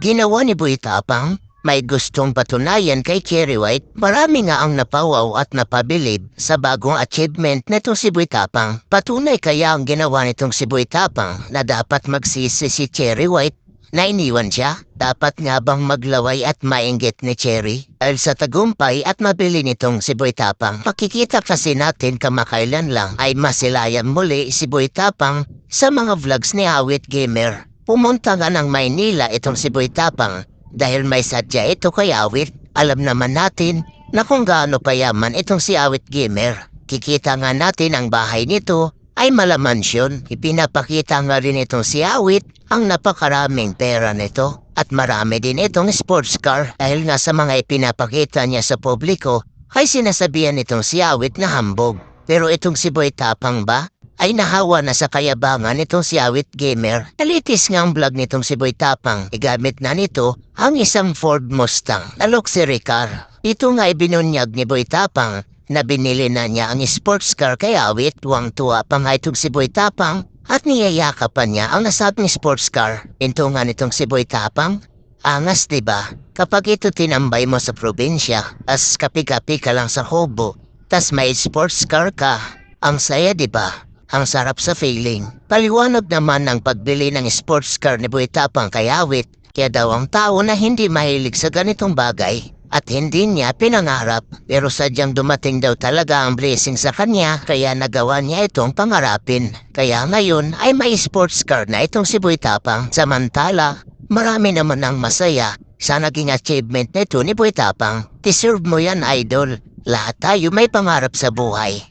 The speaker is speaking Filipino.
Ginawa ni Boy Tapang, may gustong patunayan kay Cherry White, marami nga ang napawaw at napabilib sa bagong achievement nitong si Boy Tapang. Patunay kaya ang ginawa nitong si Boy Tapang na dapat magsisi si Cherry White na iniwan siya? Dapat nga bang maglaway at mainggit ni Cherry? Dahil sa tagumpay at mabili nitong si Boy Tapang, makikita kasi natin kamakailan lang ay masilayan muli si Boy Tapang sa mga vlogs ni Awit Gamer. Pumunta nga ng Maynila itong si Boy Tapang dahil may sadya ito kay Awit. Alam naman natin na kung gaano payaman itong si Awit Gamer. Kikita nga natin ang bahay nito ay malamansyon. Ipinapakita nga rin itong si Awit ang napakaraming pera nito at marami din itong sports car dahil nga sa mga ipinapakita niya sa publiko ay sinasabihan itong si Awit na hambog. Pero itong si Boy Tapang ba ay nahawa na sa kayabangan nitong si Awit Gamer. Nalitis nga ang vlog nitong si Boy Tapang. Igamit na nito ang isang Ford Mustang na luxury car. Ito nga ibinunyag ni Boy Tapang na binili na niya ang sports car kay Awit. Tuwang-tuwa pa nga itong si Boy Tapang at niyayakapan niya ang nasabing sports car. Ito nga nitong si Boy Tapang. Angas, ba? Kapag ito tinambay mo sa probinsya, as kapi-kapi ka lang sa hobo, tas may sports car ka, ang saya, ba? Ang sarap sa feeling. Paliwanag naman ng pagbili ng sports car ni Boy Tapang kay Awit, kaya daw ang tao na hindi mahilig sa ganitong bagay at hindi niya pinangarap pero sadyang dumating daw talaga ang blessing sa kanya kaya nagawa niya itong pangarapin. Kaya ngayon ay may sports car na itong si Boy Tapang. Samantala, marami naman ang masaya sa naging achievement nito ni Boy Tapang. Deserve mo yan, idol. Lahat tayo may pangarap sa buhay.